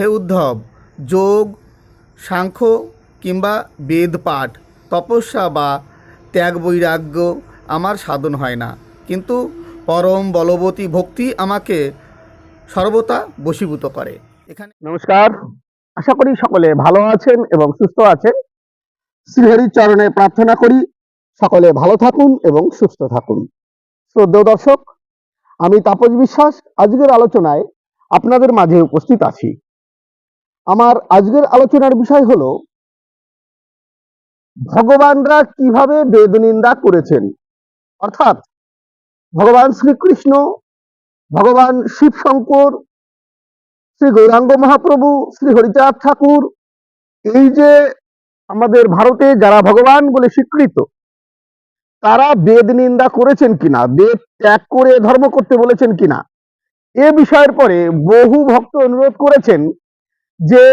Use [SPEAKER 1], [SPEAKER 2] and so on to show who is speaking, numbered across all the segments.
[SPEAKER 1] হে উদ্ধব, যোগ, সাংখ্য কিংবা বেদ পাঠ, তপস্যা বা ত্যাগ বৈরাগ্য আমার সাধন হয় না। কিন্তু পরম বলবতী ভক্তি আমাকে সর্বদা বশীভূত করে। এখানে
[SPEAKER 2] নমস্কার। আশা করি সকলে ভালো আছেন এবং সুস্থ আছেন। শ্রীহরির চরণে প্রার্থনা করি সকলে ভালো থাকুন এবং সুস্থ থাকুন। শ্রদ্ধেয় দর্শক, আমি তাপস বিশ্বাস। আজকের আলোচনায় আপনাদের মাঝে উপস্থিত আছি। আমার আজকের আলোচনার বিষয় হলো, ভগবানরা কীভাবে বেদ নিন্দা করেছেন? অর্থাৎ, ভগবান শ্রীকৃষ্ণ, ভগবান শিব শঙ্কর শ্রী গৌরাঙ্গ মহাপ্রভু, শ্রী হরিচাঁদ ঠাকুর, এই যে আমাদের ভারতে যারা ভগবান বলে স্বীকৃত, তারা বেদ নিন্দা করেছেন কিনা? বেদ ত্যাগ করে ধর্ম করতে বলেছেন কিনা? এ বিষয়ের পরে বহু ভক্ত অনুরোধ করেছেন যে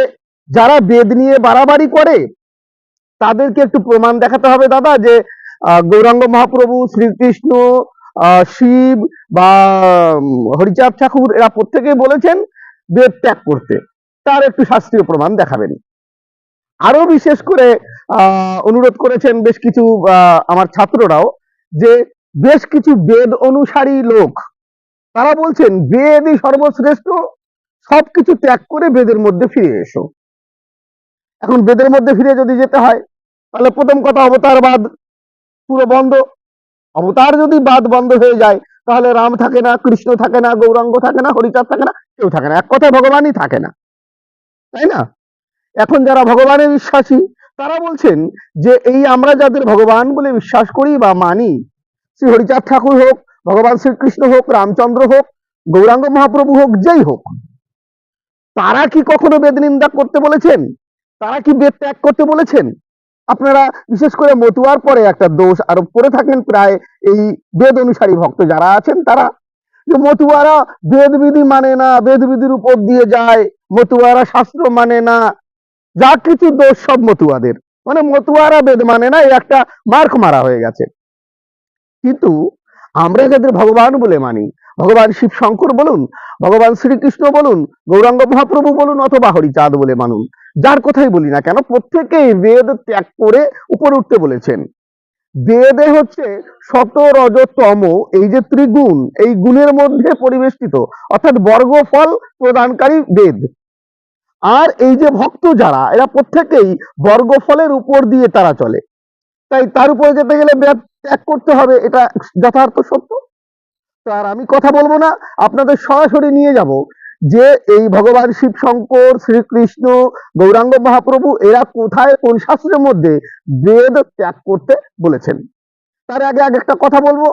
[SPEAKER 2] যারা বেদ নিয়ে বাড়াবাড়ি করে, তাদেরকে একটু প্রমাণ দেখাতে হবে দাদা যে গৌরাঙ্গ মহাপ্রভু, শ্রীকৃষ্ণ শিব বা হরিচাঁদ ঠাকুর, এরা প্রত্যেকেই বলেছেন বেদ ত্যাগ করতে। তার একটু শাস্ত্রীয় প্রমাণ দেখাবেন। আরও বিশেষ করে অনুরোধ করেছেন বেশ কিছু আমার ছাত্ররাও যে, বেশ কিছু বেদ অনুসারী লোক, তারা বলছেন, বেদই সর্বশ্রেষ্ঠ সবকিছু ত্যাগ করে বেদের মধ্যে ফিরে এসো। এখন বেদের মধ্যে ফিরে যদি যেতে হয়, তাহলে প্রথম কথা অবতারবাদ পুরো বন্ধ। অবতার যদি বাদ বন্ধ হয়ে যায়, তাহলে রাম থাকে না, কৃষ্ণ থাকে না, গৌরাঙ্গ থাকে না, হরিচাঁদ থাকে না, কেউ থাকে না। এক কথায় ভগবানই থাকে না। তাই না? এখন যারা ভগবানে বিশ্বাসী, তারা বলছেন যে এই আমরা যাদের ভগবান বলে বিশ্বাস করি বা মানি, শ্রী হরিচাঁদ ঠাকুর হোক, ভগবান শ্রীকৃষ্ণ হোক, রামচন্দ্র হোক, গৌরাঙ্গ মহাপ্রভু হোক, যেই হোক তারা কি কখনো বেদ নিন্দা করতে বলেছেন? তারা কি বেদ ত্যাগ করতে বলেছেন? আপনারা বিশেষ করে মতুয়ার পরে একটা দোষ আরোপ করে থাকেন প্রায় এই বেদ অনুসারী ভক্ত যারা আছেন তারা। যে মতুয়ারা বেদবিধি মানে না, বেদবিধির উপর দিয়ে যায়, মতুয়ারা শাস্ত্র মানে না, যা কিছু দোষ সব মতুয়াদের। মানে মতুয়ারা বেদ মানে না, এই একটা মার্ক মারা হয়ে গেছে। কিন্তু আমরা যাদের ভগবান বলে মানি ভগবান শিব শঙ্কর বলুন, ভগবান শ্রীকৃষ্ণ বলুন, গৌরাঙ্গ মহাপ্রভু বলুন অথবা হরিচাঁদ বলে মানুন। যার কথাই বলি না কেন প্রত্যেকেই বেদ ত্যাগ করে উপরে উঠতে বলেছেন। বেদে হচ্ছে শত রজ তম এই যে ত্রিগুণ, এই গুণের মধ্যে পরিবেষ্টিত, অর্থাৎ বর্গফল প্রদানকারী বেদ। আর এই যে ভক্ত যারা, এরা প্রত্যেকেই বর্গফলের উপর দিয়ে তারা চলে। তাই তার উপরে যেতে গেলে বেদ ত্যাগ করতে হবে, এটা যথার্থ সত্য? তো আর আমি কথা বলব না, আপনাদের সরাসরি নিয়ে যাব, যে এই ভগবান শিব শঙ্কর, শ্রীকৃষ্ণ, গৌরাঙ্গ মহাপ্রভু, এরা কোথায় কোন শাস্ত্রের মধ্যে বেদ ত্যাগ করতে বলেছেন। তার আগে আগে একটা কথা বলব,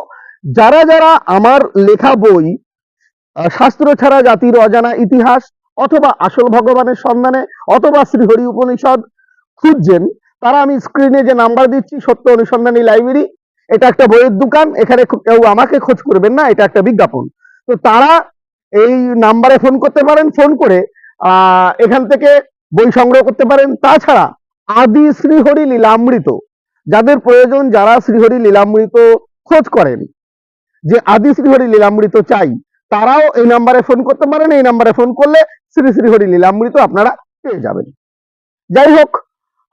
[SPEAKER 2] যারা যারা আমার লেখা বই শাস্ত্র ছাড়া জাতির অজানা ইতিহাস অথবা আসল ভগবানের সন্ধানে অথবা শ্রীহরি উপনিষদ খুঁজছেন, তারা আমি স্ক্রিনে যে নাম্বার দিচ্ছি, সত্য অনুসন্ধানী লাইব্রেরি এটা একটা বইয়ের দোকান, এখানে কেউ আমাকে খোঁজ করবেন না, এটা একটা বিজ্ঞাপন। তো তারা এই নাম্বারে ফোন করতে পারেন, ফোন করে এখান থেকে বই সংগ্রহ করতে পারেন। তাছাড়া আদি শ্রীহরি লীলামৃত, যাদের প্রয়োজন যারা শ্রীহরি লীলামৃত খোঁজ করেন, যে আদি শ্রীহরি লীলামৃত চাই, তারাও এই নাম্বারে ফোন করতে পারেন। এই নাম্বারে ফোন করলে শ্রী শ্রীহরি লীলামৃত আপনারা পেয়ে যাবেন। যাই হোক,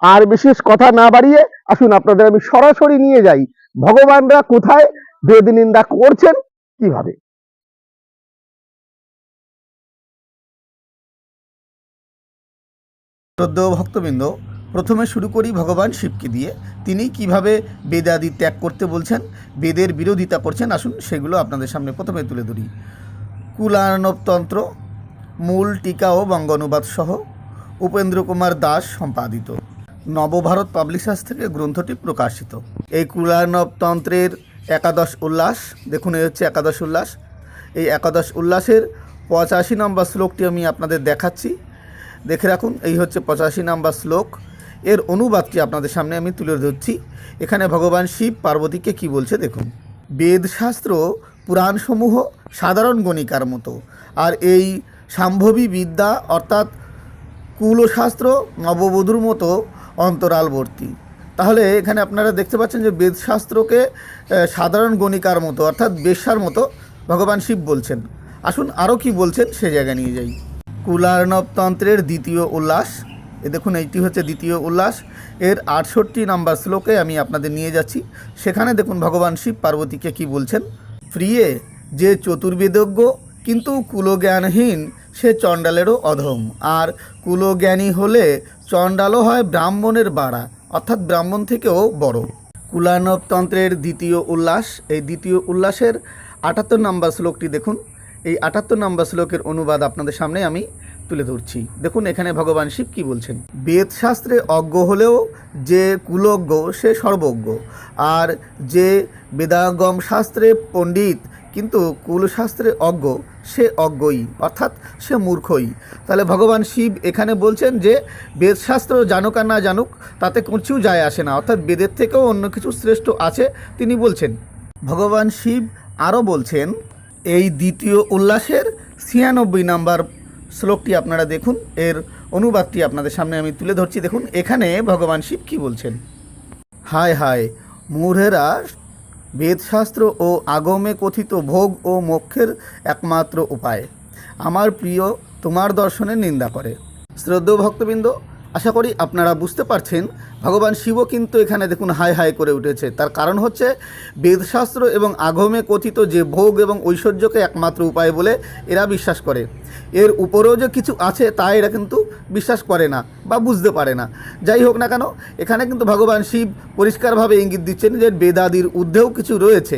[SPEAKER 2] আর বিশেষ কথা না বাড়িয়ে আসুন, আপনাদের আমি সরাসরি নিয়ে যাই। ভগবানরা কোথায় বেদ নিন্দা করছেন? কীভাবে?
[SPEAKER 1] ভক্তবৃন্দ, প্রথমে শুরু করি ভগবান শিবকে দিয়ে। তিনি কীভাবে বেদাদি ত্যাগ করতে বলছেন, বেদের বিরোধিতা করছেন, আসুন সেগুলো আপনাদের সামনে প্রথমে তুলে ধরি। কুলানবতন্ত্র, মূল টিকা ও বঙ্গানুবাদ সহ উপেন্দ্র কুমার দাস সম্পাদিত। নবভারত পাবলিশার্স থেকে গ্রন্থটি প্রকাশিত। এই কুলার্ণবতন্ত্রের একাদশ উল্লাস, দেখুন এই হচ্ছে একাদশ উল্লাস। এই একাদশ উল্লাসের পঁচাশি নম্বর শ্লোকটি আমি আপনাদের দেখাচ্ছি। দেখে রাখুন, এই হচ্ছে পঁচাশি নম্বর শ্লোক। এর অনুবাদটি আপনাদের সামনে আমি তুলে ধরছি। এখানে ভগবান শিব পার্বতীকে কি বলছে দেখুন। বেদশাস্ত্র পুরাণসমূহ সাধারণ গণিকার মতো, আর এই সাম্ভবী বিদ্যা অর্থাৎ কুলশাস্ত্র নববধূর মতো অন্তরালবর্তী। তাহলে এখানে আপনারা দেখতে পাচ্ছেন যে বেদশাস্ত্রকে সাধারণ গণিকার মতো, অর্থাৎ বেশ্যার মতো ভগবান শিব বলছেন। আসুন আরও কি বলছেন সে জায়গায় নিয়ে যাই। কুলার্ণবতন্ত্রের দ্বিতীয় উল্লাস। এ দেখুন, এইটি হচ্ছে দ্বিতীয় উল্লাস। এর আটষট্টি নাম্বার শ্লোকে আমি আপনাদের নিয়ে যাচ্ছি। সেখানে দেখুন ভগবান শিব পার্বতীকে কি বলছেন? প্রিয়ে, যে চতুর্বেদজ্ঞ, কিন্তু কুলজ্ঞানহীন সে চণ্ডালেরও অধম। আর কুলজ্ঞানী হলে চণ্ডালও হয় ব্রাহ্মণের বাড়া, অর্থাৎ ব্রাহ্মণ থেকেও বড়। কুলানবতন্ত্রের দ্বিতীয় উল্লাস, এই দ্বিতীয় উল্লাসের আটাত্তর নম্বর শ্লোকটি দেখুন। এই আটাত্তর নম্বর শ্লোকের অনুবাদ আপনাদের সামনে আমি তুলে ধরছি। দেখুন এখানে ভগবান শিব কি বলছেন। বেদশাস্ত্রে অজ্ঞ হলেও যে কুলজ্ঞ, সে সর্বজ্ঞ। আর যে বেদাগম শাস্ত্রে পণ্ডিত, কিন্তু কুলশাস্ত্রে অজ্ঞ সে অজ্ঞই, অর্থাৎ সে মূর্খই। তাহলে ভগবান শিব এখানে বলছেন যে, বেদশাস্ত্র জানুক আর না জানুক, তাতে কিছু যায় আসে না, অর্থাৎ বেদের থেকেও অন্য কিছু শ্রেষ্ঠ আছে, তিনি বলছেন। ভগবান শিব আরও বলছেন, এই দ্বিতীয় উল্লাসের ছিয়ানব্বই নাম্বার শ্লোকটি আপনারা দেখুন, এর অনুবাদটি আপনাদের সামনে আমি তুলে ধরছি। দেখুন, এখানে ভগবান শিব কি বলছেন? হায় হায়, মূঢ়েরা বেদশাস্ত্র ও আগমে কথিত ভোগ ও মোক্ষের একমাত্র উপায়। আমার প্রিয়, তোমার দর্শনের নিন্দা করে। শ্রদ্ধ ভক্তবৃন্দ আশা করি আপনারা বুঝতে পারছেন, ভগবান শিবও কিন্তু এখানে দেখুন হাই হাই করে উঠেছে। তার কারণ হচ্ছে বেদশাস্ত্র এবং আগমে কথিত যে ভোগ এবং ঐশ্বর্যকে একমাত্র উপায় বলে এরা বিশ্বাস করে। এর উপরেও যে কিছু আছে তা এরা কিন্তু বিশ্বাস করে না বা বুঝতে পারে না। যাই হোক না কেন, এখানে কিন্তু ভগবান শিব পরিষ্কারভাবে ইঙ্গিত দিচ্ছেন যে বেদাদির ঊর্ধ্বেও কিছু রয়েছে।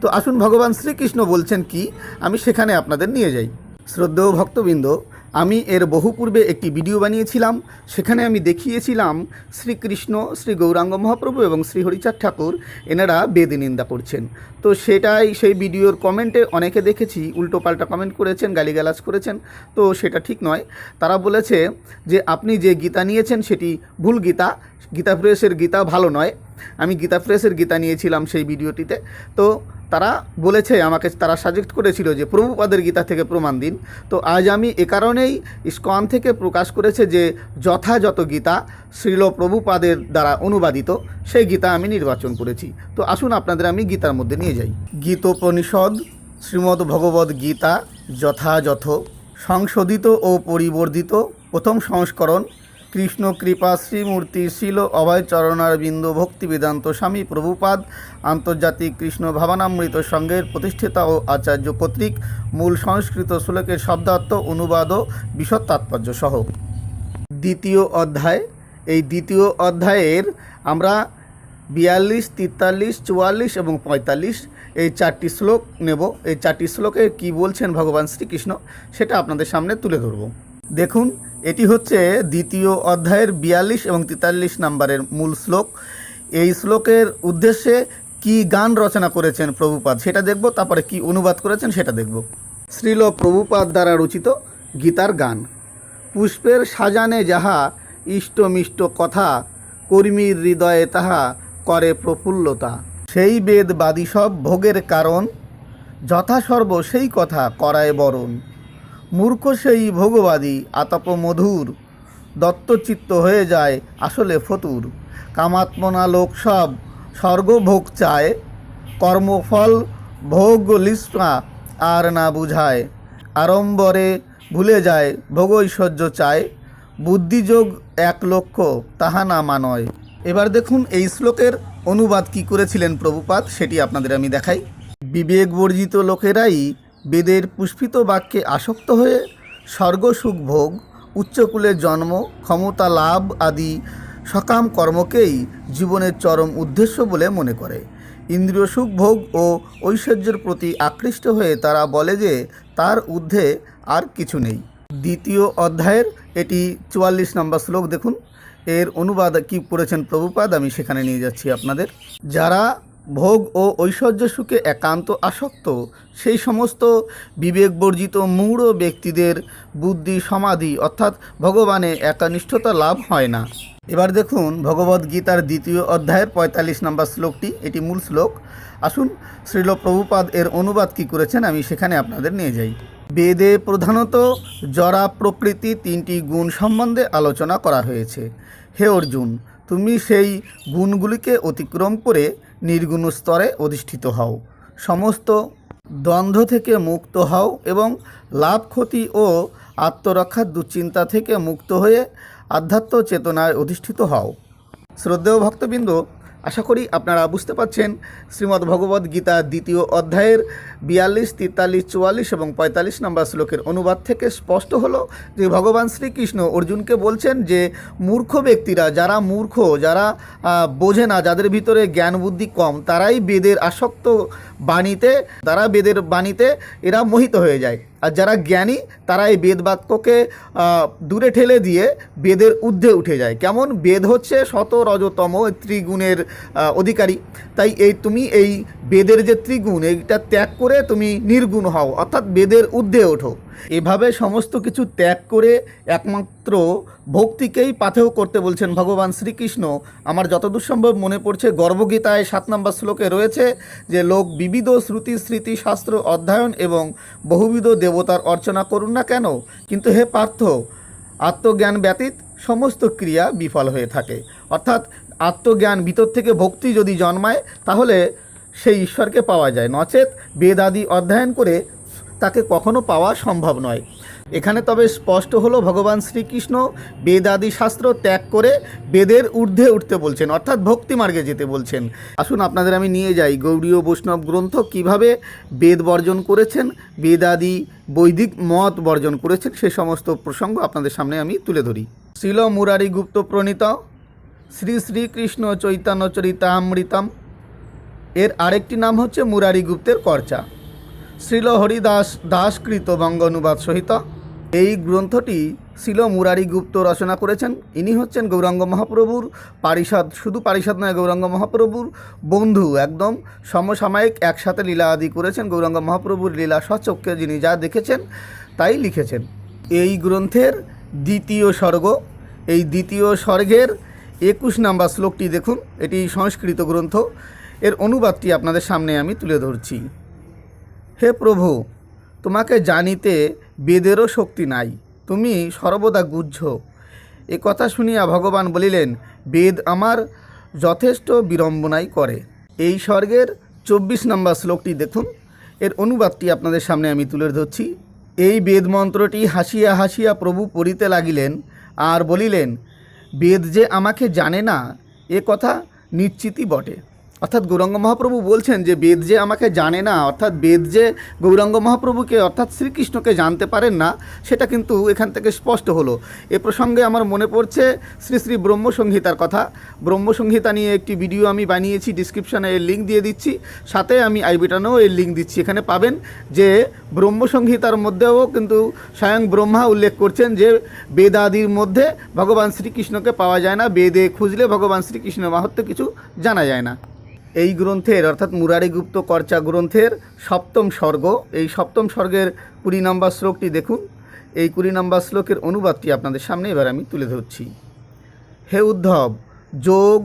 [SPEAKER 1] তো আসুন ভগবান শ্রীকৃষ্ণ বলছেন কি, আমি সেখানে আপনাদের নিয়ে যাই। শ্রদ্ধেয় ভক্তবৃন্দ আমি এর বহু পূর্বে একটি ভিডিও বানিয়েছিলাম। সেখানে আমি দেখিয়েছিলাম শ্রীকৃষ্ণ, শ্রী গৌরাঙ্গ মহাপ্রভু এবং শ্রী হরিচাঁদ ঠাকুর এনারা বেদ নিন্দা করছেন। তো সেটাই সেই ভিডিওর কমেন্টে অনেকে দেখেছি, উল্টোপাল্টা কমেন্ট করেছেন, গালিগালাজ করেছেন। তো সেটা ঠিক নয়। তারা বলেছে যে, আপনি যে গীতা নিয়েছেন সেটি ভুল গীতা। গীতা প্রেসের গীতা ভালো নয়। আমি গীতা প্রেসের গীতা নিয়েছিলাম সেই ভিডিওটিতে। তো তারা বলেছে, আমাকে তারা সাজেস্ট করেছিল যে প্রভুপাদের গীতা থেকে প্রমাণ দিন। তো আজ আমি এ কারণেই ইস্কন থেকে প্রকাশ করেছে যে যথাযথ গীতা শ্রীল প্রভুপাদের দ্বারা অনুবাদিত, সেই গীতা আমি নির্বাচন করেছি। তো আসুন আপনাদের আমি গীতার মধ্যে নিয়ে যাই। গীতোপনিষদ শ্রীমদ্ ভগবদ গীতা যথাযথ, সংশোধিত ও পরিবর্ধিত, প্রথম সংস্করণ কৃষ্ণ কৃপা, শ্রীমূর্তি শিল, অভয় চরণার বিন্দু, ভক্তি বেদান্ত, স্বামী প্রভুপাদ, আন্তর্জাতিক কৃষ্ণ ভাবনামৃত সংঘের প্রতিষ্ঠিতা ও আচার্য কর্তৃক মূল সংস্কৃত শ্লোকের শব্দার্থ, অনুবাদ ও বিশদ তাৎপর্য সহ। দ্বিতীয় অধ্যায়। এই দ্বিতীয় অধ্যায়ের আমরা বিয়াল্লিশ তেতাল্লিশ চুয়াল্লিশ এবং পঁয়তাল্লিশ এই চারটি শ্লোক নেব। এই চারটি শ্লোকে কি বলছেন ভগবান শ্রীকৃষ্ণ, সেটা আপনাদের সামনে তুলে ধরব। দেখুন, এটি হচ্ছে দ্বিতীয় অধ্যায়ের বিয়াল্লিশ এবং তেতাল্লিশ নম্বরের মূল শ্লোক। এই শ্লোকের উদ্দেশ্যে কি গান রচনা করেছেন প্রভুপাদ সেটা দেখব, তারপরে কি অনুবাদ করেছেন সেটা দেখব। শ্রীল প্রভুপাদ দ্বারা রচিত গীতার গান। পুষ্পের সাজানে যাহা ইষ্টমিষ্ট কথা, কর্মীর হৃদয়ে তাহা করে প্রফুল্লতা। সেই বেদবাদী সব ভোগের কারণ, যথাসর্ব সেই কথা করায় বরণ। মূর্খ সেই ভোগবাদী আতপ মধুর দত্তচিত্ত হয়ে যায় আসলে ফতুর। কামাত্মনা লোক সব স্বর্গভোগ চায়। কর্মফল ভোগ লিস্পা আর না বুঝায়। আড়ম্বরে ভুলে যায়, ভোগৈশ্বর্য চায়। বুদ্ধিযোগ এক লক্ষ্য তাহা না মানয়। এবার দেখুন এই শ্লোকের অনুবাদ কি করেছিলেন প্রভুপাত সেটি আপনাদের আমি দেখাই। বিবেকবর্জিত লোকেরাই বেদের পুষ্পিত বাক্যে আসক্ত হয়ে স্বর্গসুখ ভোগ, উচ্চকুলের জন্ম, ক্ষমতা লাভ আদি সকাম কর্মকেই জীবনের চরম উদ্দেশ্য বলে মনে করে। ইন্দ্রিয় সুখ ভোগ ও ঐশ্বর্যের প্রতি আকৃষ্ট হয়ে তারা বলে যে তার ঊর্ধ্বে আর কিছু নেই। দ্বিতীয় অধ্যায়ের এটি চুয়াল্লিশ নম্বর শ্লোক দেখুন। এর অনুবাদ কি করেছেন প্রভুপাদ? আমি সেখানে নিয়ে যাচ্ছি আপনাদের। যারা ভোগ ও ঐশ্বর্য সুখে একান্ত আসক্ত। সেই সমস্ত বিবেকবর্জিত মূঢ় ব্যক্তিদের বুদ্ধি সমাধি অর্থাৎ ভগবানে একানিষ্ঠতা লাভ হয় না। এবার দেখুন ভগবদ গীতার দ্বিতীয় অধ্যায়ের পঁয়তাল্লিশ নম্বর শ্লোকটি, এটি মূল শ্লোক। আসুন শ্রীল প্রভুপাদ এর অনুবাদ কি করেছেন আমি সেখানে আপনাদের নিয়ে যাই। বেদে প্রধানত জরা প্রকৃতি তিনটি গুণ সম্বন্ধে আলোচনা করা হয়েছে। হে অর্জুন, তুমি সেই গুণগুলিকে অতিক্রম করে নির্গুণ স্তরে অধিষ্ঠিত হও। সমস্ত দ্বন্দ্ব থেকে মুক্ত হও এবং লাভ, ক্ষতি ও আত্মরক্ষার দুশ্চিন্তা থেকে মুক্ত হয়ে আধ্যাত্ম চেতনায় অধিষ্ঠিত হও। শ্রদ্ধেয় ভক্তবৃন্দ আশা করি আপনারা বুঝতে পারছেন শ্রীমদ্ ভগবদ্ গীতা দ্বিতীয় অধ্যায়ের বিয়াল্লিশ তেতাল্লিশ চুয়াল্লিশ এবং পঁয়তাল্লিশ নম্বর শ্লোকের অনুবাদ থেকে স্পষ্ট হলো যে ভগবান শ্রীকৃষ্ণ অর্জুনকে বলছেন যে মূর্খ ব্যক্তিরা, যারা মূর্খ, যারা বোঝে না, যাদের ভিতরে জ্ঞান বুদ্ধি কম, তারাই বেদের আসক্ত বাণীতে, তারা বেদের বাণীতে এরা মোহিত হয়ে যায়। আর যারা জ্ঞানী, তারা এই বেদবাক্যকে দূরে ঠেলে দিয়ে বেদের ঊর্ধ্বে উঠে যায়। কেমন? বেদ হচ্ছে শত রজতম ত্রিগুণের অধিকারী। তাই এই তুমি এই বেদের যে ত্রিগুণ, এইটা ত্যাগ করে তুমি নির্গুণ হও, অর্থাৎ বেদের ঊর্ধ্বে ওঠো। এভাবে সমস্ত কিছু ত্যাগ করে একমাত্র ভক্তিকেই পাথেয় করতে বলছেন ভগবান শ্রীকৃষ্ণ। আমার যতদূর সম্ভব মনে পড়ছে, গর্ভগীতায় সাত নম্বর শ্লোকে রয়েছে যে, লোক বিবিধ শ্রুতি স্মৃতি শাস্ত্র অধ্যয়ন এবং বহুবিধ দেবতার অর্চনা করুন না কেন? কিন্তু হে পার্থ, আত্মজ্ঞান ব্যতীত সমস্ত ক্রিয়া বিফল হয়ে থাকে। অর্থাৎ আত্মজ্ঞান ভিতর থেকে ভক্তি যদি জন্মায়, তাহলে সেই ঈশ্বরকে পাওয়া যায়। নচেত বেদ আদি অধ্যয়ন করে তাকে কখনো পাওয়া সম্ভব নয়। এখানে তবে স্পষ্ট হলো ভগবান শ্রীকৃষ্ণ বেদ আদি শাস্ত্র ত্যাগ করে বেদের ঊর্ধ্বে উঠতে বলছেন, অর্থাৎ ভক্তি মার্গে যেতে বলছেন। আসুন আপনাদের আমি নিয়ে যাই গৌড়ীয় বৈষ্ণব গ্রন্থ কীভাবে বেদ বর্জন করেছেন, বেদ আদি বৈদিক মত বর্জন করেছেন, সে সমস্ত প্রসঙ্গ আপনাদের সামনে আমি তুলে ধরি। শিল মুরারি গুপ্ত প্রণীত, শ্রী শ্রীকৃষ্ণ চৈতন্য চরিতামৃতম। এর আরেকটি নাম হচ্ছে মুরারি গুপ্তের কর্চা। শ্রীল হরিদাস দাসকৃত বঙ্গ অনুবাদ সহিত এই গ্রন্থটি শিল মুরারি গুপ্ত রচনা করেছেন। ইনি হচ্ছেন গৌরাঙ্গ মহাপ্রভুর পারিষদ, শুধু পারিষদ নয়, গৌরাঙ্গ মহাপ্রভুর বন্ধু একদম। সমসাময়িক একসাথে লীলা আদি করেছেন গৌরাঙ্গ মহাপ্রভুর লীলা সচক্ষে যিনি যা দেখেছেন তাই লিখেছেন। এই গ্রন্থের দ্বিতীয় স্বর্গ, এই দ্বিতীয় স্বর্গের একুশ নাম্বার শ্লোকটি দেখুন, এটি সংস্কৃত গ্রন্থ। এর অনুবাদটি আপনাদের সামনে আমি তুলে ধরছি। হে প্রভু, তোমাকে জানিতে বেদেরও শক্তি নাই, তুমি সর্বদা গুহ্য। এ কথা শুনিয়া ভগবান বলিলেন, বেদ আমার যথেষ্ট বিড়ম্বনাই করে। এই স্বর্গের চব্বিশ নম্বর শ্লোকটি দেখুন। এর অনুবাদটি আপনাদের সামনে আমি তুলে ধরছি। এই বেদ মন্ত্রটি হাসিয়া হাসিয়া প্রভু পড়িতে লাগিলেন আর বলিলেন, বেদ যে আমাকে জানে না, এ কথা নিশ্চিতই বটে। অর্থাৎ গৌরাঙ্গ মহাপ্রভু বলছেন যে বেদ যে আমাকে জানে না, অর্থাৎ বেদ যে গৌরাঙ্গ মহাপ্রভুকে, অর্থাৎ শ্রীকৃষ্ণকে জানতে পারেন না, সেটা কিন্তু এখান থেকে স্পষ্ট হলো। এ প্রসঙ্গে আমার মনে পড়ছে শ্রী শ্রী ব্রহ্মসংহিতার কথা। ব্রহ্মসংহিতা নিয়ে একটি ভিডিও আমি বানিয়েছি ডিসক্রিপশানে এর লিঙ্ক দিয়ে দিচ্ছি। সাথে আমি আইবিটানেও এর লিঙ্ক দিচ্ছি। এখানে পাবেন যে ব্রহ্মসংহিতার মধ্যেও কিন্তু স্বয়ং ব্রহ্মা উল্লেখ করছেন যে বেদাদির মধ্যে ভগবান শ্রীকৃষ্ণকে পাওয়া যায় না, বেদে খুঁজলে ভগবান শ্রীকৃষ্ণ মাহাত্ম কিছু জানা যায় না। এই গ্রন্থের, অর্থাৎ মুরারিগুপ্ত কর্চা গ্রন্থের সপ্তম স্বর্গ। এই সপ্তম স্বর্গের কুড়ি নম্বর শ্লোকটি দেখুন। এই কুড়ি নম্বর শ্লোকের অনুবাদটি আপনাদের সামনে এবার আমি তুলে ধরছি। হে উদ্ধব, যোগ,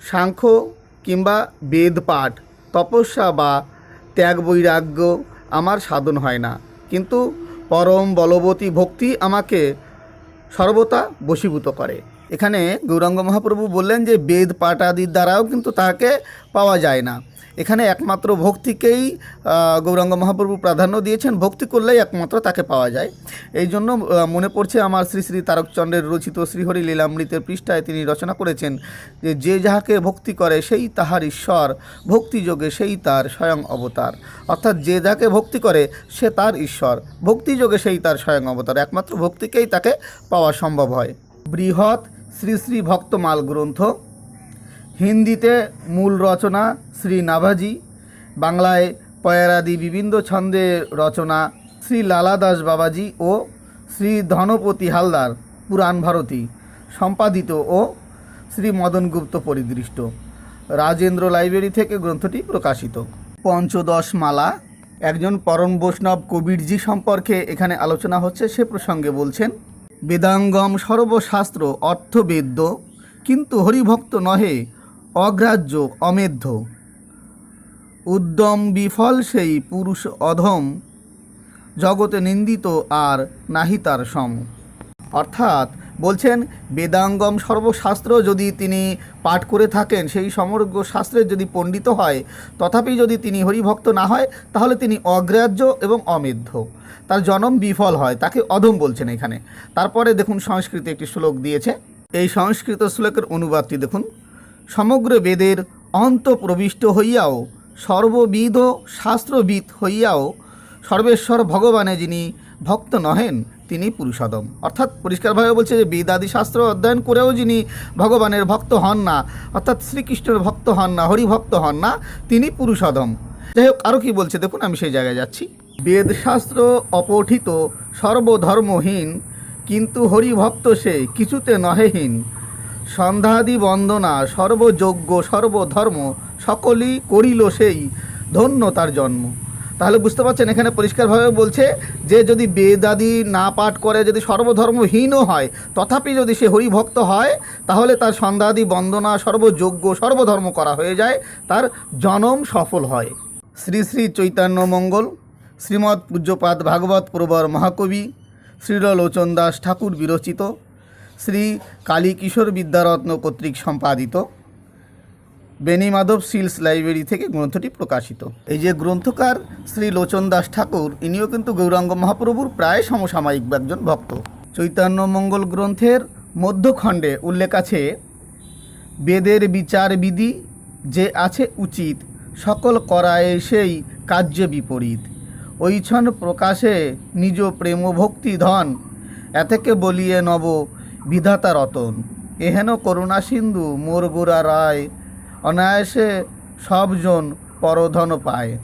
[SPEAKER 1] সাংখ্য কিংবা বেদপাঠ তপস্যা বা ত্যাগ বৈরাগ্য আমার সাধন হয় না। কিন্তু পরম বলবতী ভক্তি আমাকে সর্বতা বশীভূত করে। এখানে গৌরাঙ্গ মহাপ্রভু বললেন যে বেদ পাঠ আদির দ্বারাও কিন্তু তাকে পাওয়া যায় না। এখানে একমাত্র ভক্তিকেই গৌরাঙ্গ মহাপ্রভু প্রাধান্য দিয়েছেন, ভক্তি করলেই একমাত্র তাকে পাওয়া যায়। এই জন্য মনে পড়ছে আমার শ্রী শ্রী তারকচন্দ্রের রচিত শ্রীহরি লীলামৃতের পৃষ্ঠায় তিনি রচনা করেছেন যে যে যাহাকে ভক্তি করে সেই তাহার ঈশ্বর ভক্তিযোগে সেই তার স্বয়ং অবতার। অর্থাৎ যে যাকে ভক্তি করে সে তার ঈশ্বর ভক্তিযোগে সেই তার স্বয়ং অবতার। একমাত্র ভক্তিকেই তাকে পাওয়া সম্ভব হয়। বৃহৎ শ্রী শ্রী ভক্তমাল গ্রন্থ হিন্দিতে মূল রচনা শ্রী নাভাজি, বাংলায় পয়ারাদি বিভিন্ন ছন্দে রচনা শ্রী লালা দাস বাবাজি ও শ্রী ধনপতি হালদার, পুরাণ ভারতী, সম্পাদিত ও শ্রী মদন গুপ্ত পরিদৃষ্ট। রাজেন্দ্র লাইব্রেরি থেকে গ্রন্থটি প্রকাশিত। পঞ্চদশ মালা, একজন পরম বৈষ্ণব কবিরজি সম্পর্কে এখানে আলোচনা হচ্ছে, সে প্রসঙ্গে বলছেন বেদাঙ্গম সর্বশাস্ত্র অর্থবেদ্য, কিন্তু হরিভক্ত নহে, অগ্রাহ্য অমেধ্য। উদ্যম বিফল সেই পুরুষ অধম, জগতে নিন্দিত আর নাহি তার সম। অর্থাৎ বলছেন, বেদাঙ্গম সর্বশাস্ত্র যদি তিনি পাঠ করে থাকেন, সেই সমগ্র শাস্ত্রের যদি পণ্ডিত হয়, তথাপি যদি তিনি হরিভক্ত না হয়, তাহলে তিনি অগ্রাহ্য এবং অমেধ্য। তার জনম বিফল হয়, তাকে অধম বলছেন এখানে। তারপরে দেখুন সংস্কৃতে একটি শ্লোক দিয়েছে। এই সংস্কৃত শ্লোকের অনুবাদটি দেখুন, সমগ্র বেদের অন্ত প্রবিষ্ট হইয়াও সর্ববিদ শাস্ত্রবিদ হইয়াও, সর্বেশ্বর ভগবানে যিনি ভক্ত নহেন, তিনি পুরুষাদম অর্থাৎ পরিষ্কারভাবে বলছে যে বেদাদি শাস্ত্র অধ্যয়ন করেও যিনি ভগবানের ভক্ত হন না, অর্থাৎ শ্রীকৃষ্ণের ভক্ত হন না, হরিভক্ত হন না, তিনি পুরুষাদম যাই হোক আরও কি বলছে? দেখুন, আমি সেই জায়গায় যাচ্ছি। বেদশাস্ত্র অপঠিত, সর্বধর্মহীন, কিন্তু হরিভক্ত সে কিছুতে নহেহীন। সন্ধ্যাদি বন্দনা সর্বযোগ্য সর্বধর্ম, সকলই করিল সেই ধন্য তার জন্ম। তাহলে বুঝতে পারছেন, এখানে পরিষ্কারভাবে বলছে যে যদি বেদাদি না পাঠ করে, যদি সর্বধর্মহীনও হয়, তথাপি যদি সে হরিভক্ত হয়, তাহলে তার সন্ধ্যাদি বন্দনা সর্বযোগ্য সর্বধর্ম করা হয়ে যায়, তার জনম সফল হয়। শ্রী শ্রী চৈতন্য মঙ্গল। শ্রীমৎ পূজ্যপাদ ভাগবত প্রবর মহাকবি শ্রীলোচন দাস ঠাকুর বিরচিত, শ্রী কালী কিশোর বিদ্যারত্ন কর্তৃক সম্পাদিত বেনি মাধব সিলস লাইব্রেরি থেকে গ্রন্থটি প্রকাশিত। এই যে গ্রন্থকার শ্রী লোচন দাস ঠাকুর, ইনিও কিন্তু গৌরাঙ্গ মহাপ্রভুর প্রায় সমসাময়িক একজন ভক্ত। চৈতন্য মঙ্গল গ্রন্থের মধ্যখণ্ডে উল্লেখ আছে, বেদের বিচার বিধি যে আছে উচিত, সকল করায় সেই কার্য বিপরীত। ঐছন প্রকাশে নিজ প্রেম ভক্তি ধন। এথেকে বলিয়ে নব বিধাতা রতন। এহেন করুণা সিন্ধু মোর গোরা রায়। অনায়াসে সবজন পরধন পায়।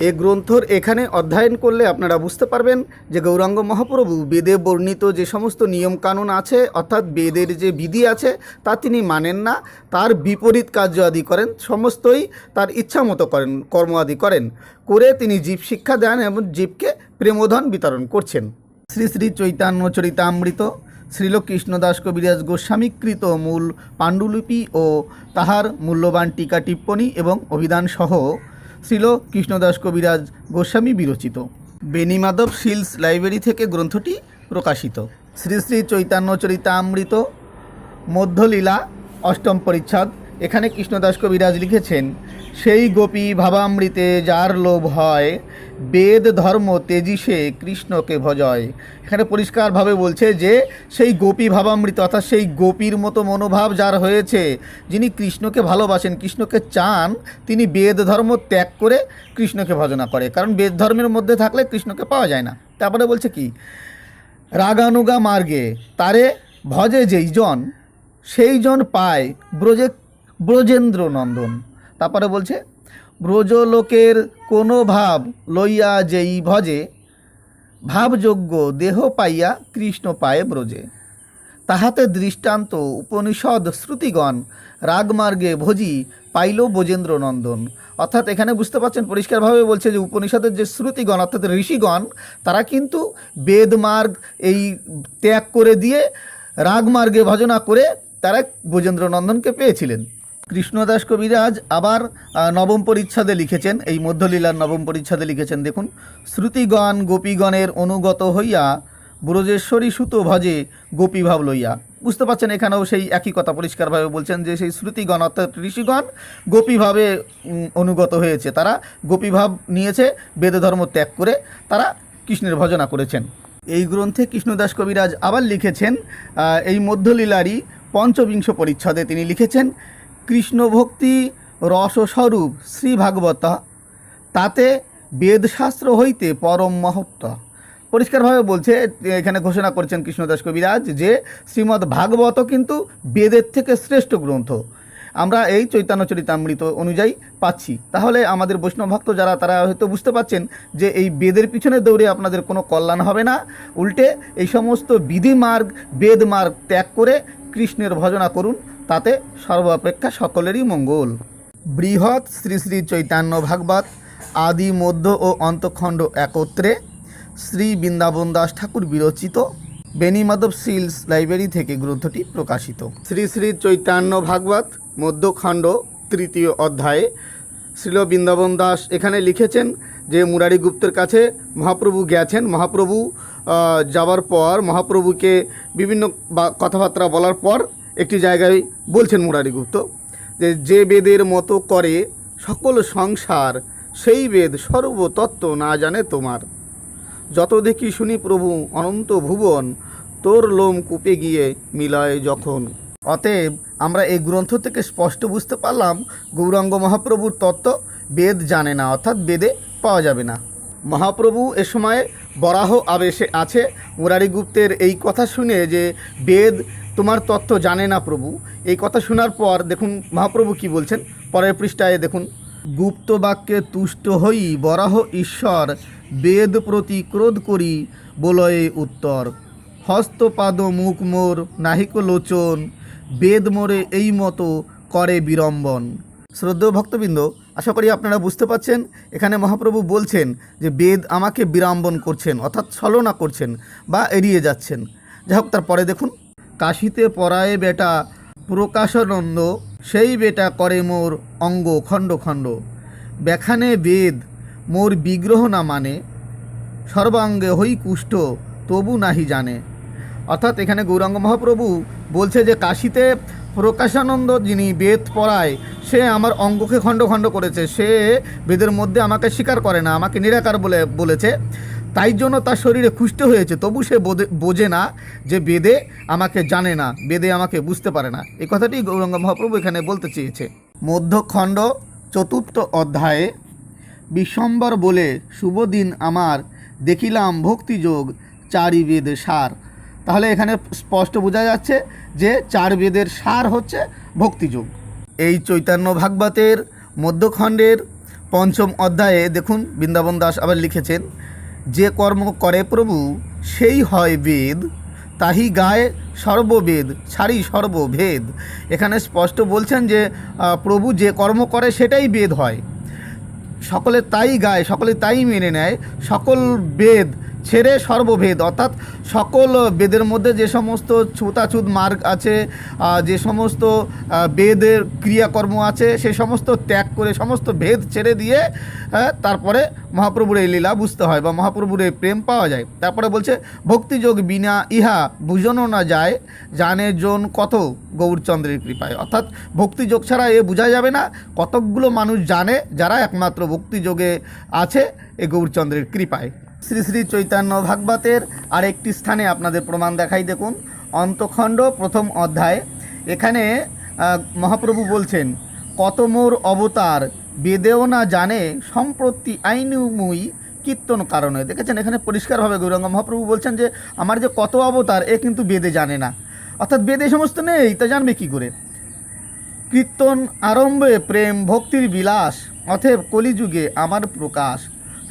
[SPEAKER 1] এ গ্রন্থর এখানে অধ্যয়ন করলে আপনারা বুঝতে পারবেন যে গৌরাঙ্গ মহাপ্রভু বেদে বর্ণিত যে সমস্ত নিয়মকানুন আছে, অর্থাৎ বেদের যে বিধি আছে, তা তিনি মানেন না। তার বিপরীত কার্য আদি করেন, সমস্তই তার ইচ্ছা মতো করেন, কর্ম আদি করেন। করে তিনি জীব শিক্ষা দেন এবং জীবকে প্রেমোধন বিতরণ করছেন। শ্রী শ্রী চৈতন্য চরিতামৃত শ্রীল কৃষ্ণদাস কবিরাজ গোস্বামীকৃত মূল পাণ্ডুলিপি ও তাহার মূল্যবান টিকা টিপ্পণী এবং অভিধানসহ শ্রীল কৃষ্ণদাস কবিরাজ গোস্বামী বিরচিত। বেনিমাধব শিলস লাইব্রেরি থেকে গ্রন্থটি প্রকাশিত। শ্রী শ্রী চৈতন্য চরিতামৃত, মধ্যলীলা, অষ্টম পরিচ্ছদ, এখানে কৃষ্ণদাস কবিরাজ লিখেছেন সেই গোপী ভাবামৃতে যার লোভ হয়, বেদ ধর্ম তেজিসে কৃষ্ণকে ভজয়। এখানে পরিষ্কারভাবে বলছে যে, সেই গোপী ভাবামৃত, অর্থাৎ সেই গোপীর মতো মনোভাব যার হয়েছে, যিনি কৃষ্ণকে ভালোবাসেন, কৃষ্ণকে চান, তিনি বেদ ধর্ম ত্যাগ করে কৃষ্ণকে ভজনা করে। কারণ বেদ ধর্মের মধ্যে থাকলে কৃষ্ণকে পাওয়া যায় না। তারপরে বলছে কি? রাগানুগা মার্গে, তারে ভজে যেই জন সেই জন পায় ব্রজে ব্রজেন্দ্র নন্দন তারপরে বলছে, ব্রজলোকের কোনো ভাব লইয়া যেই ভজে, ভাবযোগ্য দেহ পাইয়া কৃষ্ণ পায়ে ব্রজে। তাহাতে দৃষ্টান্ত উপনিষদ শ্রুতিগণ রাগমার্গে ভোজি পাইল ব্রজেন্দ্র নন্দন অর্থাৎ এখানে বুঝতে পারছেন, পরিষ্কারভাবে বলছে যে উপনিষদের যে শ্রুতিগণ, অর্থাৎ ঋষিগণ, তারা কিন্তু বেদমার্গ এই ত্যাগ করে দিয়ে রাগমার্গে ভজনা করে তারা ব্রজেন্দ্র নন্দনকে পেয়েছিলেন। কৃষ্ণদাস কবিরাজ আবার নবম পরিচ্ছদে লিখেছেন, এই মধ্যলীলার নবম পরিচ্ছদে লিখেছেন, দেখুন, শ্রুতিগণ গোপীগণের অনুগত হইয়া, ব্রজেশ্বরী সুত ভজে গোপীভাব লইয়া। বুঝতে পারছেন, এখানেও সেই একই কথা পরিষ্কারভাবে বলছেন যে সেই শ্রুতিগণ, অর্থাৎ ঋষিগণ গোপীভাবে অনুগত হয়েছে। তারা গোপীভাব নিয়েছে, বেদধর্ম ত্যাগ করে তারা কৃষ্ণের ভজনা করেছেন। এই গ্রন্থে কৃষ্ণদাস কবিরাজ আবার লিখেছেন এই মধ্যলীলারই পঞ্চবিংশ পরিচ্ছদে তিনি লিখেছেন কৃষ্ণ ভক্তি রসস্বরূপ শ্রী ভাগবত তাতে বেদশাস্ত্র হইতে পরম মহত্ব। পরিষ্কারভাবে বলছে, এখানে ঘোষণা করছেন কৃষ্ণদাস কবিরাজ যে শ্রীমদ্ ভাগবত কিন্তু বেদের থেকে শ্রেষ্ঠ গ্রন্থ। আমরা এই চৈতন্য চরিতামৃত অনুযায়ী পাচ্ছি। তাহলে আমাদের বৈষ্ণব ভক্ত যারা, তারা হয়তো বুঝতে পাচ্ছেন যে এই বেদের পিছনে দৌড়ে আপনাদের কোনো কল্যাণ হবে না। উল্টে এই সমস্ত বিধি মার্গ বেদ মার্গ ত্যাগ করে কৃষ্ণের ভজনা করুন। তাতে সর্বাপেক্ষা সকলেরই মঙ্গল। বৃহৎ শ্রী শ্রী চৈতন্য ভাগবত, আদি মধ্য ও অন্তখণ্ড একত্রে শ্রী বৃন্দাবন দাস ঠাকুর বিরচিত বেনিমাধব সিলস লাইব্রেরি থেকে গ্রন্থটি প্রকাশিত। শ্রী শ্রী চৈতন্য ভাগবত, মধ্যখণ্ড, তৃতীয় অধ্যায়ে শ্রীল বৃন্দাবন দাস এখানে লিখেছেন যে মুরারি গুপ্তের কাছে মহাপ্রভু গেছেন। মহাপ্রভু যাবার পর মহাপ্রভুকে বিভিন্ন কথাবার্তা বলার পর একটি জায়গায় বলছেন মুরারিগুপ্ত যে যে বেদের মতো করে সকল সংসার, সেই বেদ সর্বতত্ত্ব না জানে তোমার। যত দেখি শুনি প্রভু অনন্ত ভুবন, তোর লোম কূপে গিয়ে মিলায় যখন। অতএব আমরা এই গ্রন্থ থেকে স্পষ্ট বুঝতে পারলাম, গৌরাঙ্গ মহাপ্রভুর তত্ত্ব বেদ জানে না, অর্থাৎ বেদে পাওয়া যাবে না। মহাপ্রভু এ সময় বরাহ আবেশে আছে। মুরারি গুপ্তের এই কথা শুনে যে, বেদ তোমার তত্ত্ব জানে না প্রভু। এই কথা শোনার পর দেখুন মহাপ্রভু কি বলছেন। পরের পৃষ্ঠায় দেখুন, গুপ্ত বাক্যে তুষ্ট হই বরাহ ঈশ্বর, বেদ প্রতি ক্রোধ করি বলয়ে উত্তর। হস্তপাদ মুখ মোর নাহিক লোচন, বেদ মোরে এই মতো করে বিড়ম্বন। শ্রদ্ধেয় ভক্তবৃন্দ, আশা করি আপনারা বুঝতে পাচ্ছেন এখানে মহাপ্রভু বলছেন যে বেদ আমাকে বিড়ম্বন করছেন, অর্থাৎ ছলনা করছেন বা এড়িয়ে যাচ্ছেন। যাই হোক, তারপরে দেখুন কাশিতে পরায়ে বেটা প্রকাশানন্দ, সেই বেটা করে মোর অঙ্গ খণ্ড খণ্ড। ব্যাখানে বেদ, মোর বিগ্রহ না মানে সর্বাঙ্গে হই কুষ্ঠ, তবু নাহি জানে। অর্থাৎ এখানে গৌরাঙ্গ মহাপ্রভু বলছে যে, কাশিতে প্রকাশানন্দ যিনি বেদ পড়ায়, সে আমার অঙ্গকে খণ্ড খণ্ড করেছে। সে বেদের মধ্যে আমাকে স্বীকার করে না, আমাকে নিরাকার বলে বলেছে। তাই জন্য তার শরীরে খুষ্ট হয়েছে। তবু সে বোঝে না যে বেদে আমাকে জানে না, বেদে আমাকে বুঝতে পারে না। এই কথাটি গৌরাঙ্গ মহাপ্রভু এখানে বলতে চেয়েছে। মধ্যখণ্ড চতুর্থ অধ্যায়ে, বিশ্বম্বর বলে, শুভ দিন আমার, দেখিলাম ভক্তিযোগ চারি বেদ সার। তাহলে এখানে স্পষ্ট বোঝা যাচ্ছে যে চার বেদের সার হচ্ছে ভক্তিযোগ। এই চৈতন্য ভাগবতের মধ্যখণ্ডের পঞ্চম অধ্যায়ে দেখুন বৃন্দাবন দাস আবার লিখেছেন যে কর্ম করে প্রভু, সেই হয় বেদ। তাহি গায়ে সর্ববেদ, ছাড়ি সর্বভেদ। এখানে স্পষ্ট বলছেন যে প্রভু যে কর্ম করে সেটাই বেদ হয়। সকলে তাই গায়, সকলে তাই মেনে নেয়, সকল বেদ ছেড়ে সর্বভেদ। অর্থাৎ সকল বেদের মধ্যে যে সমস্ত ছুতাছুত মার্গ আছে যে সমস্ত বেদের ক্রিয়াকর্ম আছে, সে সমস্ত ত্যাগ করে, সমস্ত ভেদ ছেড়ে দিয়ে তারপরে মহাপ্রভুর এই লীলা বুঝতে হয় বা মহাপ্রভুর এই প্রেম পাওয়া যায়। তারপরে বলছে, ভক্তিযোগ বিনা ইহা বুঝানো না যায়, জানে জন কত গৌরচন্দ্রের কৃপায়। অর্থাৎ ভক্তিযোগ ছাড়া এ বোঝা যাবে না, কতকগুলো মানুষ জানে যারা একমাত্র ভক্তিযোগে আছে এ গৌরচন্দ্রের কৃপায়। শ্রী শ্রী চৈতন্য ভাগবতের আরেকটি স্থানে আপনাদের প্রমাণ দেখাই দেখুন। অন্তখণ্ড প্রথম অধ্যায়। এখানে মহাপ্রভু বলছেন, কত মোর অবতার, বেদেও না জানে, সম্প্রতি আইনুমুই কীর্তন কারণে। দেখেছেন, এখানে পরিষ্কারভাবে গৌরাঙ্গ মহাপ্রভু বলছেন যে, আমার যে কত অবতার, এ কিন্তু বেদে জানে না। অর্থাৎ বেদে সমস্ত নেই, তা জানবে কি করে? কীর্তন আরম্ভে প্রেম ভক্তির বিলাস, অথেব কলিযুগে আমার প্রকাশ।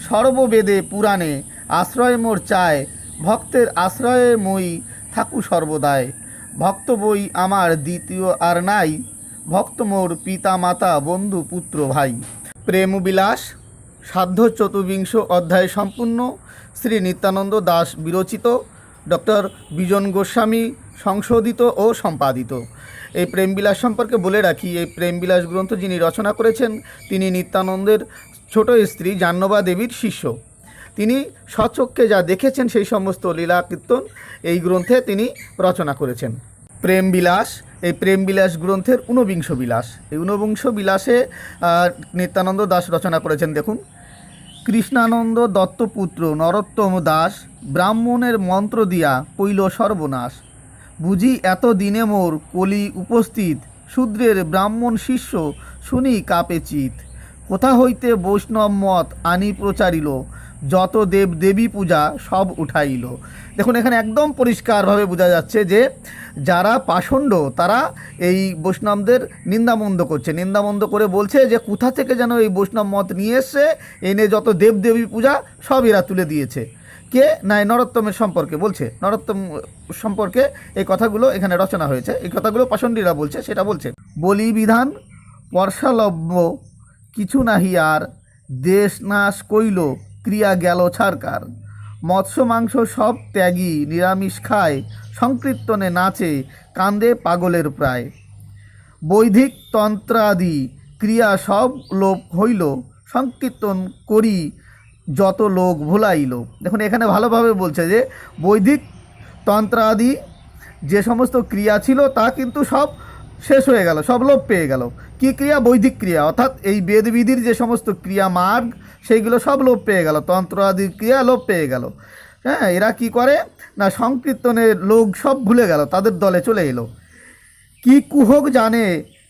[SPEAKER 1] সর্ববেদে পুরাণে আশ্রয় মোর চায়, ভক্তের আশ্রয়ে মই থাকু সর্বদায়। ভক্ত বই আমার দ্বিতীয় আর নাই, ভক্ত মোর পিতা মাতা বন্ধু, পুত্র, ভাই। প্রেম বিলাস, সাধ্য চতুর্বিংশ অধ্যায় সম্পূর্ণ, শ্রী নিত্যানন্দ দাস বিরচিত, ডক্টর বিজন গোস্বামী সংশোধিত ও সম্পাদিত। এই প্রেমবিলাস সম্পর্কে বলে রাখি, এই প্রেমবিলাস গ্রন্থ যিনি রচনা করেছেন, তিনি নিত্যানন্দের ছোট স্ত্রী জাহ্নবা দেবীর শিষ্য। তিনি স্বচক্ষে যা দেখেছেন সেই সমস্ত লীলা কীর্তন এই গ্রন্থে তিনি রচনা করেছেন। প্রেম বিলাস, এই প্রেম বিলাস গ্রন্থের ঊনবিংশ বিলাস। এই ঊনবিংশ বিলাসে নিত্যানন্দ দাস রচনা করেছেন, দেখুন। কৃষ্ণানন্দ দত্তপুত্র নরোত্তম দাস, ব্রাহ্মণের মন্ত্র দিয়া পৈল সর্বনাশ। বুঝি এত দিনে মোর কলি উপস্থিত, শূদ্রের ব্রাহ্মণ শিষ্য শুনি কাপে চিত। কোথা হইতে বৈষ্ণব মত আনি প্রচারিল, যত দেব দেবী পূজা সব উঠাইল। দেখুন, এখানে একদম পরিষ্কারভাবে বোঝা যাচ্ছে যে যারা পাষণ্ড, তারা এই বৈষ্ণবদের নিন্দামন্দ করছে। নিন্দামন্দ করে বলছে যে, কোথা থেকে যেন এই বৈষ্ণব মত নিয়ে এসছে, এনে যত দেব দেবী পূজা সব এরা তুলে দিয়েছে। কে? না নরোত্তমের সম্পর্কে বলছে। নরোত্তম সম্পর্কে এই কথাগুলো এখানে রচনা হয়েছে। এই কথাগুলো পাষণ্ডীরা বলছে, সেটা বলছে, বলি বিধান বর্ষালভ্য কিছু নাহি আর, দেশ নাশ কইল, ক্রিয়া গেল ছাড়কার মৎস্য মাংস সব ত্যাগী, নিরামিষ খায়, সংকীর্তনে নাচে, কান্দে পাগলের প্রায়। বৈদিক তন্ত্রাদি, ক্রিয়া সব লোপ হইল, সংকীর্তন করি যত লোক ভুলাইল। দেখুন, এখানে ভালোভাবে বলছে যে বৈদিক তন্ত্রাদি যে সমস্ত ক্রিয়া ছিল তা কিন্তু সব শেষ হয়ে গেল, সব লোপ পেয়ে গেল। কি ক্রিয়া? বৈদিক ক্রিয়া। অর্থাৎ এই বেদবিধির যে সমস্ত ক্রিয়া মার্গ, সেইগুলো সব লোপ পেয়ে গেল তন্ত্র আদি ক্রিয়া লোপ পেয়ে গেল। হ্যাঁ এরা কি করে? না, সংকীর্তনের লোক সব ভুলে গেল, তাদের দলে চলে এলো। কি কুহক জানে,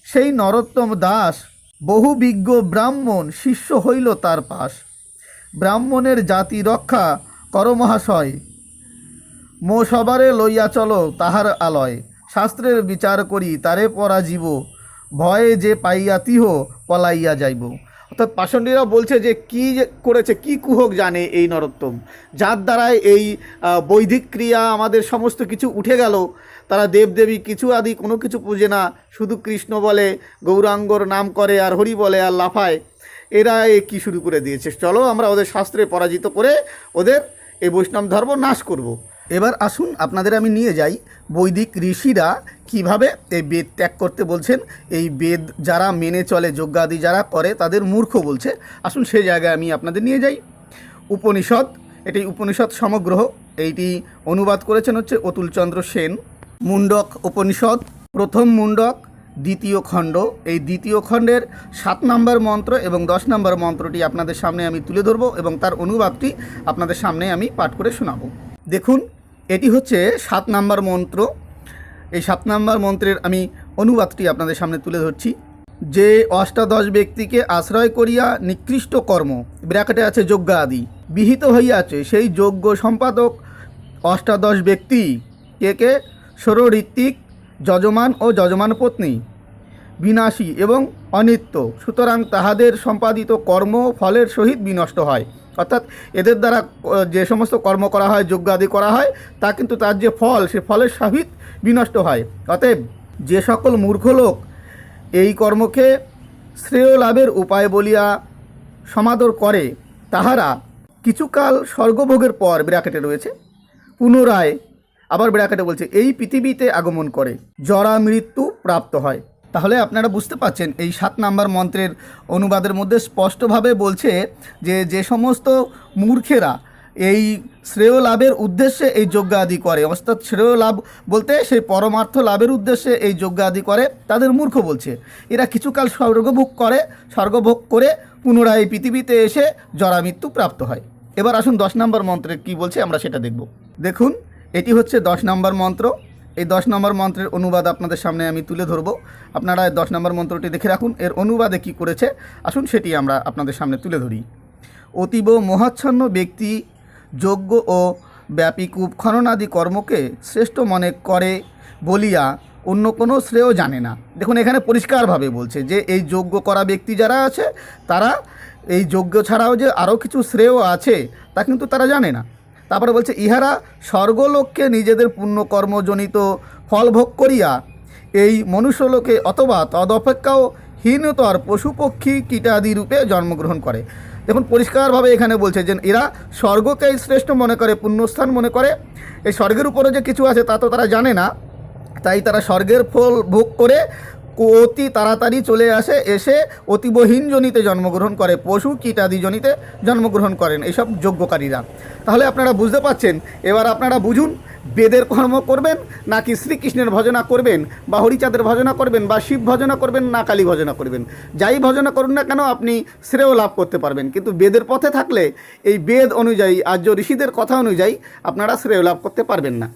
[SPEAKER 1] সেই নরোত্তম দাস, বহু বিজ্ঞ ব্রাহ্মণ শিষ্য হইল তার পাশ। ব্রাহ্মণের জাতি রক্ষা কর মহাশয়, মো সবারে লইয়া চলো তাহার আলয়। শাস্ত্রের বিচার করি, তারে পরাজীব। ভয়ে যে পাইয়া তিহ, পলাইয়া যাইব। অর্থাৎ পাষণ্ডীরা বলছে যে, কি করেছে, কি কুহক জানে এই নরোত্তম। যার দ্বারায় এই বৈদিক ক্রিয়া আমাদের সমস্ত কিছু উঠে গেল। তারা দেবদেবী কিছু আদি কোনো কিছু পুজে না। শুধু কৃষ্ণ বলে, গৌরাঙ্গর নাম করে আর হরি বলে আর লাফায়। এরা এ কি শুরু করে দিয়েছে? চলো আমরা ওদের শাস্ত্রে পরাজিত করে ওদের এই বৈষ্ণব ধর্ম নাশ করব। এবার আসুন আপনাদের আমি নিয়ে যাই বৈদিক ঋষিরা কীভাবে এই বেদ ত্যাগ করতে বলছেন। এই বেদ যারা মেনে চলে, যজ্ঞাদি যারা করে, তাদের মূর্খ বলছে। আসুন সেই জায়গায় আমি আপনাদের নিয়ে যাই। উপনিষদ, এটি উপনিষদ সমগ্র এইটি অনুবাদ করেছেন হচ্ছে অতুলচন্দ্র সেন। মুন্ডক উপনিষদ, প্রথম মুন্ডক দ্বিতীয় খণ্ড। এই দ্বিতীয় খণ্ডের সাত নম্বর মন্ত্র এবং দশ নম্বর মন্ত্রটি আপনাদের সামনে আমি তুলে ধরবো এবং তার অনুবাদটি আপনাদের সামনে আমি পাঠ করে শোনাবো। দেখুন এটি হচ্ছে সাত নম্বর মন্ত্র। এই সাত নম্বর মন্ত্রের আমি অনুবাদটি আপনাদের সামনে তুলে ধরছি। যে অষ্টাদশ ব্যক্তিকে আশ্রয় করিয়া নিকৃষ্ট কর্ম, ব্র্যাকেটে আছে যজ্ঞ আদি, বিহিত হইয়াছে সেই যোগ্য সম্পাদক অষ্টাদশ ব্যক্তি, কে কে? ষড়ঋত্বিক যজমান ও যজমান পত্নী, বিনাশী এবং অনিত্য। সুতরাং তাহাদের সম্পাদিত কর্ম ফলের সহিত বিনষ্ট হয়। অর্থাৎ এদের দ্বারা যে সমস্ত কর্ম করা হয়, যজ্ঞ আদি করা হয়, তা কিন্তু তার যে ফল, সে ফলের সহিত বিনষ্ট হয়। অতএব যে সকল মূর্খ লোক এই কর্মকে শ্রেয় লাভের উপায় বলিয়া সমাদর করে, তাহারা কিছুকাল স্বর্গভোগের পর, ব্র্যাকেটে রয়েছে, পুনরায় আবার ব্র্যাকেটে বলছে, এই পৃথিবীতে আগমন করে, জরা মৃত্যু প্রাপ্ত হয়। তাহলে আপনারা বুঝতে পাচ্ছেন এই সাত নাম্বার মন্ত্রের অনুবাদের মধ্যে স্পষ্টভাবে বলছে যে যে সমস্ত মূর্খেরা এই শ্রেয় লাভের উদ্দেশ্যে এই যজ্ঞ আদি করে, অর্থাৎ শ্রেয় লাভ বলতে সেই পরমার্থ লাভের উদ্দেশ্যে এই যজ্ঞ আদি করে, তাদের মূর্খ বলছে। এরা কিছুকাল স্বর্গভোগ করে স্বর্গভোগ করে পুনরায় এই পৃথিবীতে এসে জরামৃত্যু প্রাপ্ত হয়। এবার আসুন দশ নম্বর মন্ত্রে কি বলছে আমরা সেটা দেখব। দেখুন, এটি হচ্ছে দশ নম্বর মন্ত্র। এই দশ নম্বর মন্ত্রের অনুবাদ আপনাদের সামনে আমি তুলে ধরবো। আপনারা দশ নম্বর মন্ত্রটি দেখে রাখুন, এর অনুবাদে কি করেছে, আসুন সেটি আমরা আপনাদের সামনে তুলে ধরি। অতীব মহাচ্ছন্ন ব্যক্তি, যোগ্য ও ব্যাপীকূপ খননাদি কর্মকে শ্রেষ্ঠ মনে করে বলিয়া অন্য কোনো শ্রেয় জানে না। দেখুন, এখানে পরিষ্কারভাবে বলছে যে, এই যোগ্য করা ব্যক্তি যারা আছে, তারা এই যোগ্য ছাড়াও যে আরও কিছু শ্রেয় আছে, তা কিন্তু তারা জানে না। তারপরে বলছে, ইহারা স্বর্গলোককে নিজেদের পুণ্যকর্মজনিত ফল ভোগ করিয়া এই মনুষ্যলোকে অথবা তদপেক্ষাও হীনতর পশু পক্ষী কীটাদি রূপে জন্মগ্রহণ করে। দেখুন, পরিষ্কারভাবে এখানে বলছে যে, এরা স্বর্গকেই শ্রেষ্ঠ মনে করে, পুণ্যস্থান মনে করে। এই স্বর্গের উপরে যে কিছু আছে তা তো তারা জানে না। তাই তারা স্বর্গের ফল ভোগ করে অতি তাড়াতাড়ি চলে আসে, এসে অতীবহীন জনিতে জন্মগ্রহণ করে, পশু কীটাদি জনিতে জন্মগ্রহণ করেন এইসব যোগ্যকারীরা তাহলে আপনারা বুঝতে পাচ্ছেন এবার আপনারা বুঝুন, বেদের কর্ম করবেন নাকি শ্রীকৃষ্ণের ভজনা করবেন বা হরিচাঁদের ভজনা করবেন, বা শিব ভজনা করবেন, না কালী ভজনা করবেন? যাই ভজনা করুন না কেন, আপনি শ্রেয় লাভ করতে পারবেন। কিন্তু বেদের পথে থাকলে, এই বেদ অনুযায়ী, আর্য ঋষিদের কথা অনুযায়ী, আপনারা শ্রেয় লাভ করতে পারবেন না।